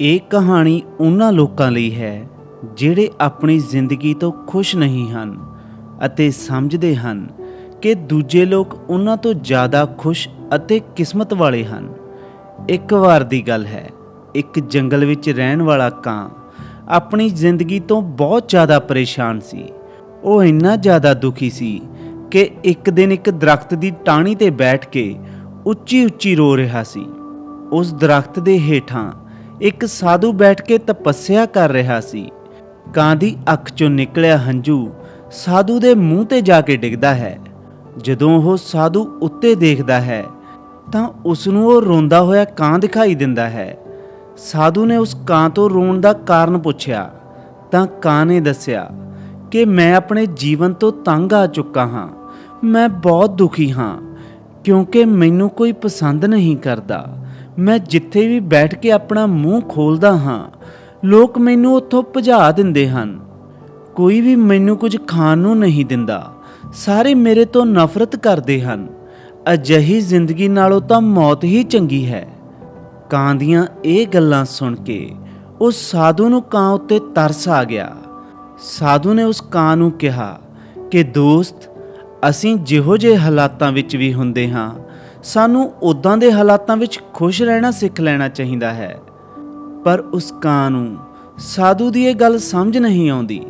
ਇਹ ਕਹਾਣੀ ਉਹਨਾਂ ਲੋਕਾਂ ਲਈ ਹੈ ਜਿਹੜੇ ਆਪਣੀ ਜ਼ਿੰਦਗੀ ਤੋਂ ਖੁਸ਼ ਨਹੀਂ ਹਨ ਅਤੇ ਸਮਝਦੇ ਹਨ ਕਿ ਦੂਜੇ ਲੋਕ ਉਹਨਾਂ ਤੋਂ ਜ਼ਿਆਦਾ ਖੁਸ਼ ਅਤੇ ਕਿਸਮਤ ਵਾਲੇ ਹਨ। ਇੱਕ ਵਾਰ ਦੀ ਗੱਲ ਹੈ, ਇੱਕ ਜੰਗਲ ਵਿੱਚ ਰਹਿਣ ਵਾਲਾ ਕਾਂ ਆਪਣੀ ਜ਼ਿੰਦਗੀ ਤੋਂ ਬਹੁਤ ਜ਼ਿਆਦਾ ਪਰੇਸ਼ਾਨ ਸੀ। ਉਹ ਇੰਨਾ ਜ਼ਿਆਦਾ ਦੁਖੀ ਸੀ ਕਿ ਇੱਕ ਦਿਨ ਇੱਕ ਦਰਖਤ ਦੀ ਟਾਹਣੀ ਤੇ ਬੈਠ ਕੇ ਉੱਚੀ ਉੱਚੀ ਰੋ ਰਿਹਾ ਸੀ। ਉਸ ਦਰਖਤ ਦੇ ਹੇਠਾਂ ਇੱਕ ਸਾਧੂ ਬੈਠ ਕੇ ਤਪੱਸਿਆ ਕਰ ਰਿਹਾ ਸੀ। ਕਾਂ ਦੀ ਅੱਖ ਚੋਂ ਨਿਕਲਿਆ ਹੰਝੂ ਸਾਧੂ ਦੇ ਮੂੰਹ ਤੇ ਜਾ ਕੇ ਡਿੱਗਦਾ ਹੈ। ਜਦੋਂ ਉਹ ਸਾਧੂ ਉੱਤੇ ਦੇਖਦਾ ਹੈ, ਤਾਂ ਉਸ ਨੂੰ ਉਹ ਰੋਂਦਾ ਹੋਇਆ ਕਾਂ ਦਿਖਾਈ ਦਿੰਦਾ ਹੈ। ਸਾਧੂ ਨੇ ਉਸ ਕਾਂ ਤੋਂ ਰੋਣ ਦਾ ਕਾਰਨ ਪੁੱਛਿਆ, ਤਾਂ ਕਾਂ ਨੇ ਦੱਸਿਆ ਕਿ ਮੈਂ ਆਪਣੇ ਜੀਵਨ ਤੋਂ ਤੰਗ ਆ ਚੁੱਕਾ ਹਾਂ, ਮੈਂ ਬਹੁਤ ਦੁਖੀ ਹਾਂ, ਕਿਉਂਕਿ ਮੈਨੂੰ ਕੋਈ ਪਸੰਦ ਨਹੀਂ ਕਰਦਾ। ਮੈਂ ਜਿੱਥੇ ਵੀ ਬੈਠ ਕੇ ਆਪਣਾ ਮੂੰਹ ਖੋਲਦਾ ਹਾਂ, ਲੋਕ ਮੈਨੂੰ ਉੱਥੋਂ ਭਜਾ ਦਿੰਦੇ ਹਨ। ਕੋਈ ਵੀ ਮੈਨੂੰ ਕੁਝ ਖਾਣ ਨੂੰ ਨਹੀਂ ਦਿੰਦਾ। ਸਾਰੇ ਮੇਰੇ ਤੋਂ ਨਫ਼ਰਤ ਕਰਦੇ ਹਨ। ਅਜਿਹੀ ਜ਼ਿੰਦਗੀ ਨਾਲੋਂ ਤਾਂ ਮੌਤ ਹੀ ਚੰਗੀ ਹੈ। ਕਾਂ ਦੀਆਂ ਇਹ ਗੱਲਾਂ ਸੁਣ ਕੇ ਉਸ ਸਾਧੂ ਨੂੰ ਕਾਂ ਉੱਤੇ ਤਰਸ ਆ ਗਿਆ। ਸਾਧੂ ਨੇ ਉਸ ਕਾਂ ਨੂੰ ਕਿਹਾ ਕਿ, ਦੋਸਤ, ਅਸੀਂ ਜਿਹੋ ਜਿਹੇ ਹਾਲਾਤਾਂ ਵਿੱਚ ਵੀ ਹੁੰਦੇ ਹਾਂ ਸਾਨੂੰ ਉਦਾਂ ਦੇ ਹਾਲਾਤਾਂ ਵਿੱਚ ਖੁਸ਼ ਰਹਿਣਾ, ਸਿੱਖ ਲੈਣਾ ਚਾਹੀਦਾ ਹੈ। ਪਰ ਉਸ ਕਾਂ ਨੂੰ ਸਾਧੂ ਦੀ ਇਹ ਗੱਲ ਸਮਝ ਨਹੀਂ ਆਉਂਦੀ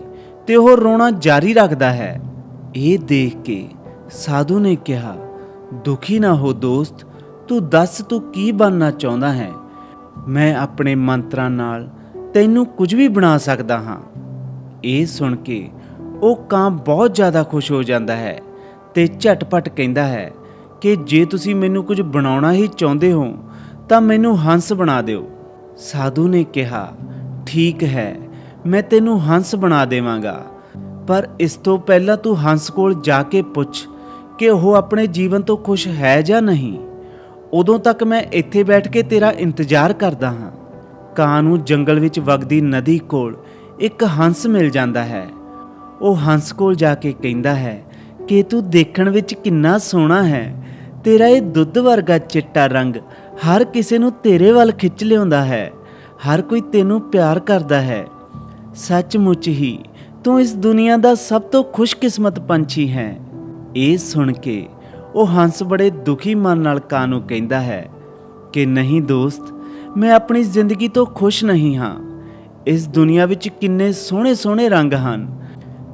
ਤੇ ਉਹ ਰੋਣਾ ਜਾਰੀ ਰੱਖਦਾ ਹੈ। ਇਹ ਦੇਖ ਕੇ ਸਾਧੂ ਨੇ ਕਿਹਾ, ਦੁਖੀ ਨਾ ਹੋ ਦੋਸਤ, ਤੂੰ ਦੱਸ ਤੂੰ ਕੀ ਬਣਨਾ ਚਾਹੁੰਦਾ ਹੈ? ਮੈਂ ਆਪਣੇ ਮੰਤਰਾਂ ਨਾਲ ਤੈਨੂੰ ਕੁਝ ਵੀ ਬਣਾ ਸਕਦਾ ਹਾਂ। ਇਹ ਸੁਣ ਕੇ ਉਹ ਕਾਂ ਬਹੁਤ ਜ਼ਿਆਦਾ ਖੁਸ਼ ਹੋ ਜਾਂਦਾ ਹੈ ਤੇ ਝਟਪਟ ਕਹਿੰਦਾ ਹੈ ਕਿ ਜੇ ਤੁਸੀਂ ਮੈਨੂੰ ਕੁਝ ਬਣਾਉਣਾ ਹੀ ਚਾਹੁੰਦੇ ਹੋ, ਤਾਂ ਮੈਨੂੰ ਹੰਸ ਬਣਾ ਦਿਓ। ਸਾਧੂ ਨੇ ਕਿਹਾ, ਠੀਕ ਹੈ, ਮੈਂ ਤੈਨੂੰ ਹੰਸ ਬਣਾ ਦੇਵਾਂਗਾ। ਪਰ ਇਸ ਤੋਂ ਪਹਿਲਾਂ ਤੂੰ ਹੰਸ ਕੋਲ ਜਾ ਕੇ ਪੁੱਛ ਕਿ ਉਹ ਆਪਣੇ ਜੀਵਨ ਤੋਂ ਖੁਸ਼ ਹੈ ਜਾਂ ਨਹੀਂ। ਉਦੋਂ ਤੱਕ ਮੈਂ ਇੱਥੇ ਬੈਠ ਕੇ ਤੇਰਾ ਇੰਤਜ਼ਾਰ ਕਰਦਾ ਹਾਂ। ਕਾਂ ਨੂੰ ਜੰਗਲ ਵਿੱਚ ਵਗਦੀ ਨਦੀ ਕੋਲ ਇੱਕ ਹੰਸ ਮਿਲ ਜਾਂਦਾ ਹੈ। ਉਹ ਹੰਸ ਕੋਲ ਜਾ ਕੇ ਕਹਿੰਦਾ ਹੈ, ਕਿ ਤੂੰ ਦੇਖਣ ਵਿੱਚ ਕਿੰਨਾ ਸੋਹਣਾ ਹੈ। ਤੇਰਾ ਇਹ ਦੁੱਧ ਵਰਗਾ ਚਿੱਟਾ ਰੰਗ ਹਰ ਕਿਸੇ ਨੂੰ ਤੇਰੇ ਵੱਲ ਖਿੱਚ ਲਿਆਉਂਦਾ ਹੈ, ਹਰ ਕੋਈ ਤੈਨੂੰ ਪਿਆਰ ਕਰਦਾ ਹੈ। ਸੱਚਮੁੱਚ ਹੀ ਤੂੰ ਇਸ ਦੁਨੀਆ ਦਾ ਸਭ ਤੋਂ ਖੁਸ਼ਕਿਸਮਤ ਪੰਛੀ ਹੈ। ਇਹ ਸੁਣ ਕੇ ਉਹ ਹੰਸ ਬੜੇ ਦੁਖੀ ਮਨ ਨਾਲ ਕਾਂ ਨੂੰ ਕਹਿੰਦਾ ਹੈ ਕਿ ਨਹੀਂ ਦੋਸਤ, ਮੈਂ ਆਪਣੀ ਜ਼ਿੰਦਗੀ ਤੋਂ ਖੁਸ਼ ਨਹੀਂ ਹਾਂ। ਇਸ ਦੁਨੀਆ ਵਿੱਚ ਕਿੰਨੇ ਸੋਹਣੇ ਸੋਹਣੇ ਰੰਗ ਹਨ,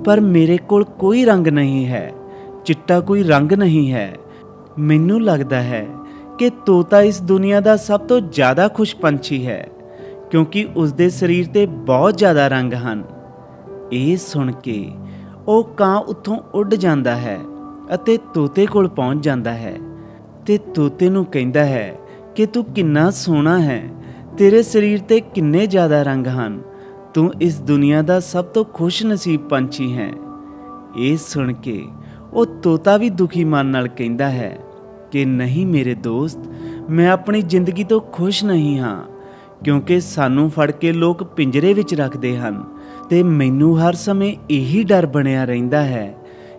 ਪਰ ਮੇਰੇ ਕੋਲ ਕੋਈ ਰੰਗ ਨਹੀਂ ਹੈ, ਚਿੱਟਾ ਕੋਈ ਰੰਗ ਨਹੀਂ ਹੈ। ਮੈਨੂੰ ਲੱਗਦਾ ਹੈ ਕਿ ਤੋਤਾ ਇਸ ਦੁਨੀਆ ਦਾ ਸਭ ਤੋਂ ਜ਼ਿਆਦਾ ਖੁਸ਼ ਪੰਛੀ ਹੈ, ਕਿਉਂਕਿ ਉਸ ਦੇ ਸਰੀਰ ਤੇ ਬਹੁਤ ਜ਼ਿਆਦਾ ਰੰਗ ਹਨ। ਇਹ ਸੁਣ ਕੇ ਉਹ ਕਾਂ ਉੱਥੋਂ ਉੱਡ ਜਾਂਦਾ ਹੈ ਅਤੇ ਤੋਤੇ ਕੋਲ ਪਹੁੰਚ ਜਾਂਦਾ ਹੈ ਤੇ ਤੋਤੇ ਨੂੰ ਕਹਿੰਦਾ ਹੈ ਕਿ ਤੂੰ ਕਿੰਨਾ ਸੋਹਣਾ ਹੈ, ਤੇਰੇ ਸਰੀਰ ਤੇ ਕਿੰਨੇ ਜ਼ਿਆਦਾ ਰੰਗ ਹਨ, ਤੂੰ ਇਸ ਦੁਨੀਆ ਦਾ ਸਭ ਤੋਂ ਖੁਸ਼ ਨਸੀਬ ਪੰਛੀ ਹੈ। ਇਹ ਸੁਣ ਕੇ ਉਹ ਤੋਤਾ ਵੀ ਦੁਖੀ ਮਨ ਨਾਲ ਕਹਿੰਦਾ ਹੈ ਕਿ ਨਹੀਂ ਮੇਰੇ ਦੋਸਤ, ਮੈਂ ਆਪਣੀ ਜ਼ਿੰਦਗੀ ਤੋਂ ਖੁਸ਼ ਨਹੀਂ ਹਾਂ, ਕਿਉਂਕਿ ਸਾਨੂੰ ਫੜ ਕੇ ਲੋਕ ਪਿੰਜਰੇ ਵਿੱਚ ਰੱਖਦੇ ਹਨ ਤੇ ਮੈਨੂੰ ਹਰ ਸਮੇਂ ਇਹੀ ਡਰ ਬਣਿਆ ਰਹਿੰਦਾ ਹੈ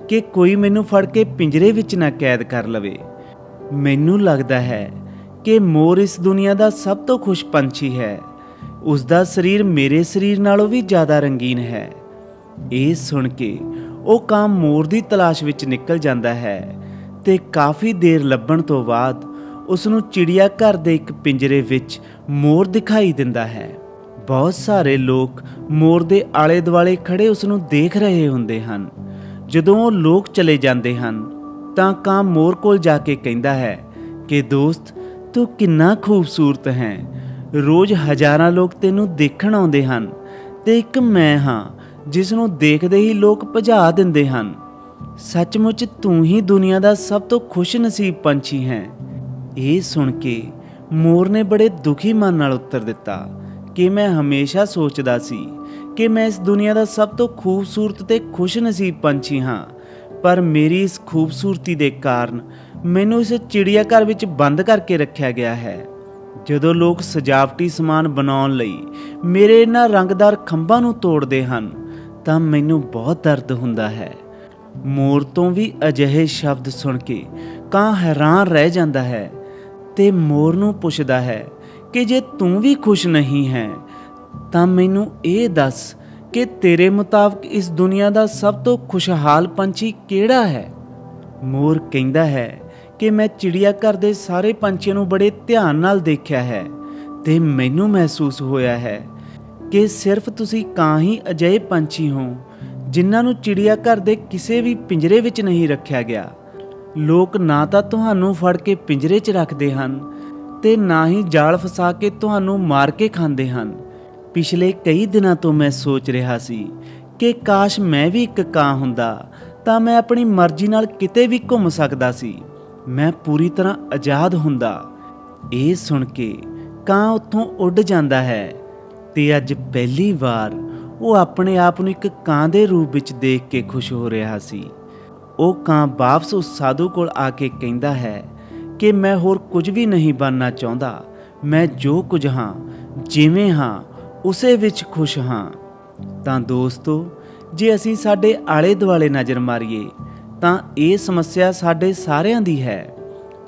ਕਿ ਕੋਈ ਮੈਨੂੰ ਫੜ ਕੇ ਪਿੰਜਰੇ ਵਿੱਚ ਨਾ ਕੈਦ ਕਰ ਲਵੇ। ਮੈਨੂੰ ਲੱਗਦਾ ਹੈ ਕਿ ਮੋਰ ਇਸ ਦੁਨੀਆ ਦਾ ਸਭ ਤੋਂ ਖੁਸ਼ ਪੰਛੀ ਹੈ। ਉਸ ਦਾ ਸਰੀਰ ਮੇਰੇ ਸਰੀਰ ਨਾਲੋਂ ਵੀ ਜ਼ਿਆਦਾ ਰੰਗੀਨ ਹੈ। ਇਹ ਸੁਣ ਕੇ ਉਹ ਕਾਂ ਮੋਰ ਦੀ ਤਲਾਸ਼ ਵਿੱਚ ਨਿਕਲ ਜਾਂਦਾ ਹੈ ਤੇ ਕਾਫੀ ਦੇਰ ਲੱਭਣ ਤੋਂ ਬਾਅਦ ਉਸ ਨੂੰ ਚਿੜੀਆ ਘਰ ਦੇ ਇੱਕ ਪਿੰਜਰੇ ਵਿੱਚ ਮੋਰ ਦਿਖਾਈ ਦਿੰਦਾ ਹੈ। ਬਹੁਤ ਸਾਰੇ ਲੋਕ ਮੋਰ ਦੇ ਆਲੇ ਦੁਆਲੇ ਖੜੇ ਉਸ ਨੂੰ ਦੇਖ ਰਹੇ ਹੁੰਦੇ ਹਨ। ਜਦੋਂ ਉਹ ਲੋਕ ਚਲੇ ਜਾਂਦੇ ਹਨ, ਤਾਂ ਕਾਂ ਮੋਰ ਕੋਲ ਜਾ ਕੇ ਕਹਿੰਦਾ ਹੈ ਕਿ, ਦੋਸਤ, ਤੂੰ ਕਿੰਨਾ ਖੂਬਸੂਰਤ ਹੈ। ਰੋਜ਼ ਹਜ਼ਾਰਾਂ ਲੋਕ ਤੈਨੂੰ ਦੇਖਣ ਆਉਂਦੇ ਹਨ ਤੇ ਇੱਕ ਮੈਂ ਹਾਂ, ਜਿਸ ਨੂੰ ਦੇਖਦੇ ਹੀ ਲੋਕ ਭਜਾ ਦਿੰਦੇ ਹਨ। ਸੱਚਮੁੱਚ ਤੂੰ ਹੀ ਦੁਨੀਆ ਦਾ ਸਭ ਤੋਂ ਖੁਸ਼ਨਸੀਬ ਪੰਛੀ ਹੈ। ਇਹ ਸੁਣ ਕੇ ਮੋਰ ਨੇ ਬੜੇ ਦੁਖੀ ਮਨ ਨਾਲ ਉੱਤਰ ਦਿੱਤਾ ਕਿ ਮੈਂ ਹਮੇਸ਼ਾ ਸੋਚਦਾ ਸੀ ਕਿ ਮੈਂ ਇਸ ਦੁਨੀਆ ਦਾ ਸਭ ਤੋਂ ਖੂਬਸੂਰਤ ਤੇ ਖੁਸ਼ਨਸੀਬ ਪੰਛੀ ਹਾਂ। ਪਰ ਮੇਰੀ ਇਸ ਖੂਬਸੂਰਤੀ ਦੇ ਕਾਰਨ ਮੈਨੂੰ ਇਸ ਚਿੜੀਆ ਘਰ ਵਿੱਚ ਬੰਦ ਕਰਕੇ ਰੱਖਿਆ ਗਿਆ ਹੈ। ਜਦੋਂ ਲੋਕ ਸਜਾਵਟੀ ਸਮਾਨ ਬਣਾਉਣ ਲਈ ਮੇਰੇ ਇਹਨਾਂ ਰੰਗਦਾਰ ਖੰਭਾਂ ਨੂੰ ਤੋੜਦੇ ਹਨ, ਤਾਂ ਮੈਨੂੰ ਬਹੁਤ ਦਰਦ ਹੁੰਦਾ ਹੈ। ਮੋਰ ਤੋਂ ਵੀ ਅਜਿਹੇ ਸ਼ਬਦ ਸੁਣ ਕੇ ਕਾਂ ਹੈਰਾਨ ਰਹਿ ਜਾਂਦਾ ਹੈ ਤੇ ਮੋਰ ਨੂੰ ਪੁੱਛਦਾ ਹੈ ਕਿ ਜੇ ਤੂੰ ਵੀ ਖੁਸ਼ ਨਹੀਂ ਹੈ, ਤਾਂ ਮੈਨੂੰ ਇਹ ਦੱਸ ਕਿ ਤੇਰੇ ਮੁਤਾਬਕ ਇਸ ਦੁਨੀਆ ਦਾ ਸਭ ਤੋਂ ਖੁਸ਼ਹਾਲ ਪੰਛੀ ਕਿਹੜਾ ਹੈ? ਮੋਰ ਕਹਿੰਦਾ ਹੈ ਕਿ ਮੈਂ ਚਿੜੀਆ ਘਰ ਦੇ ਸਾਰੇ ਪੰਛੀਆਂ ਨੂੰ ਬੜੇ ਧਿਆਨ ਨਾਲ ਦੇਖਿਆ ਹੈ ਤੇ ਮੈਨੂੰ ਮਹਿਸੂਸ ਹੋਇਆ ਹੈ ਕਿ ਸਿਰਫ ਤੁਸੀਂ ਕਾਂ ਹੀ ਅਜਿਹੇ ਪੰਛੀ ਹੋ ਜਿਨ੍ਹਾਂ ਨੂੰ ਚਿੜੀਆ ਘਰ ਦੇ ਕਿਸੇ ਵੀ ਪਿੰਜਰੇ ਵਿੱਚ ਨਹੀਂ ਰੱਖਿਆ ਗਿਆ। ਲੋਕ ਨਾ ਤਾਂ ਤੁਹਾਨੂੰ ਫੜ ਕੇ ਪਿੰਜਰੇ 'ਚ ਰੱਖਦੇ ਹਨ ਤੇ ਨਾ ਹੀ ਜਾਲ ਫਸਾ ਕੇ ਤੁਹਾਨੂੰ ਮਾਰ ਕੇ ਖਾਂਦੇ ਹਨ। ਪਿਛਲੇ ਕਈ ਦਿਨਾਂ ਤੋਂ ਮੈਂ ਸੋਚ ਰਿਹਾ ਸੀ ਕਿ ਕਾਸ਼ ਮੈਂ ਵੀ ਇੱਕ ਕਾਂ ਹੁੰਦਾ ਤਾਂ ਮੈਂ ਆਪਣੀ ਮਰਜ਼ੀ ਨਾਲ ਕਿਤੇ ਵੀ ਘੁੰਮ ਸਕਦਾ ਸੀ। ਮੈਂ ਪੂਰੀ ਤਰ੍ਹਾਂ ਆਜ਼ਾਦ ਹੁੰਦਾ। ਇਹ ਸੁਣ ਕੇ ਕਾਂ ਉੱਥੋਂ ਉੱਡ ਜਾਂਦਾ ਹੈ ਤੇ ਅੱਜ ਪਹਿਲੀ ਵਾਰ ਉਹ ਆਪਣੇ ਆਪ ਨੂੰ ਇੱਕ ਕਾਂ ਦੇ ਰੂਪ ਵਿੱਚ ਦੇਖ ਕੇ ਖੁਸ਼ ਹੋ ਰਿਹਾ ਸੀ। ਉਹ ਕਾਂ ਵਾਪਸ ਉਸ ਸਾਧੂ ਕੋਲ ਆ ਕੇ ਕਹਿੰਦਾ ਹੈ ਕਿ ਮੈਂ ਹੋਰ ਕੁਝ ਵੀ ਨਹੀਂ ਬਣਨਾ ਚਾਹੁੰਦਾ। ਮੈਂ ਜੋ ਕੁਝ ਹਾਂ, ਜਿਵੇਂ ਹਾਂ, ਉਸੇ ਵਿੱਚ ਖੁਸ਼ ਹਾਂ। ਤਾਂ ਦੋਸਤੋ, ਜੇ ਅਸੀਂ ਸਾਡੇ ਆਲੇ ਦੁਆਲੇ ਨਜ਼ਰ ਮਾਰੀਏ, ਤਾਂ ਇਹ ਸਮੱਸਿਆ ਸਾਡੇ ਸਾਰਿਆਂ ਦੀ ਹੈ।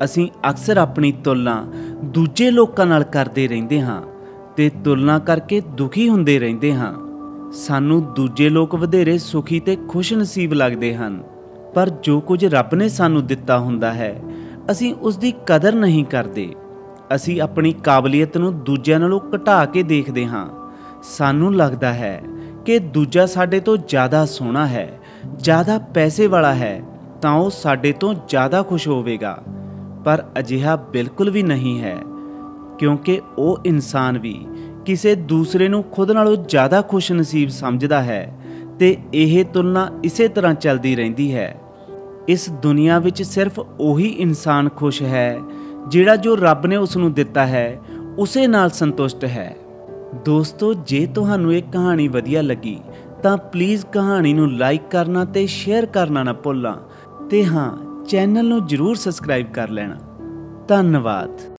ਅਸੀਂ ਅਕਸਰ ਆਪਣੀ ਤੁਲਨਾ ਦੂਜੇ ਲੋਕਾਂ ਨਾਲ ਕਰਦੇ ਰਹਿੰਦੇ ਹਾਂ ਤੇ ਤੁਲਨਾ ਕਰਕੇ ਦੁਖੀ ਹੁੰਦੇ ਰਹਿੰਦੇ ਹਾਂ। ਸਾਨੂੰ ਦੂਜੇ ਲੋਕ ਵਧੇਰੇ ਸੁਖੀ ਤੇ ਖੁਸ਼ ਨਸੀਬ ਲੱਗਦੇ ਹਨ। ਪਰ ਜੋ ਕੁਝ ਰੱਬ ਨੇ ਸਾਨੂੰ ਦਿੱਤਾ ਹੁੰਦਾ ਹੈ, ਅਸੀਂ ਉਸ ਦੀ ਕਦਰ ਨਹੀਂ ਕਰਦੇ। ਅਸੀਂ ਆਪਣੀ ਕਾਬਲੀਅਤ ਨੂੰ ਦੂਜਿਆਂ ਨਾਲੋਂ ਘਟਾ ਕੇ ਦੇਖਦੇ ਹਾਂ। ਸਾਨੂੰ ਲੱਗਦਾ ਹੈ ਕਿ ਦੂਜਾ ਸਾਡੇ ਤੋਂ ਜ਼ਿਆਦਾ ਸੋਹਣਾ ਹੈ, ਜ਼ਿਆਦਾ ਪੈਸੇ ਵਾਲਾ ਹੈ, ਤਾਂ ਉਹ ਸਾਡੇ ਤੋਂ ਜ਼ਿਆਦਾ ਖੁਸ਼ ਹੋਵੇਗਾ। ਪਰ ਅਜਿਹਾ ਬਿਲਕੁਲ ਵੀ ਨਹੀਂ ਹੈ, ਕਿਉਂਕਿ ਉਹ ਇਨਸਾਨ ਵੀ ਕਿਸੇ ਦੂਸਰੇ ਨੂੰ ਖੁਦ ਨਾਲੋਂ ਜ਼ਿਆਦਾ ਖੁਸ਼ ਨਸੀਬ ਸਮਝਦਾ ਹੈ ਤੇ ਇਹ ਤੁਲਨਾ ਇਸੇ ਤਰ੍ਹਾਂ ਚੱਲਦੀ ਰਹਿੰਦੀ ਹੈ। ਇਸ ਦੁਨੀਆ ਵਿੱਚ ਸਿਰਫ ਉਹੀ ਇਨਸਾਨ ਖੁਸ਼ ਹੈ ਜਿਹੜਾ ਜੋ ਰੱਬ ਨੇ ਉਸ ਨੂੰ ਦਿੱਤਾ ਹੈ, ਉਸੇ ਨਾਲ ਸੰਤੁਸ਼ਟ ਹੈ। ਦੋਸਤੋ, ਜੇ ਤੁਹਾਨੂੰ ਇਹ ਕਹਾਣੀ ਵਧੀਆ ਲੱਗੀ, ਤਾਂ ਪਲੀਜ਼ ਕਹਾਣੀ ਨੂੰ ਲਾਈਕ ਕਰਨਾ ਤੇ ਸ਼ੇਅਰ ਕਰਨਾ ਨਾ ਭੁੱਲਾਂ ਤੇ ਹਾਂ ਚੈਨਲ ਨੂੰ ਜਰੂਰ ਸਬਸਕ੍ਰਾਈਬ ਕਰ ਲੈਣਾ। ਧੰਨਵਾਦ।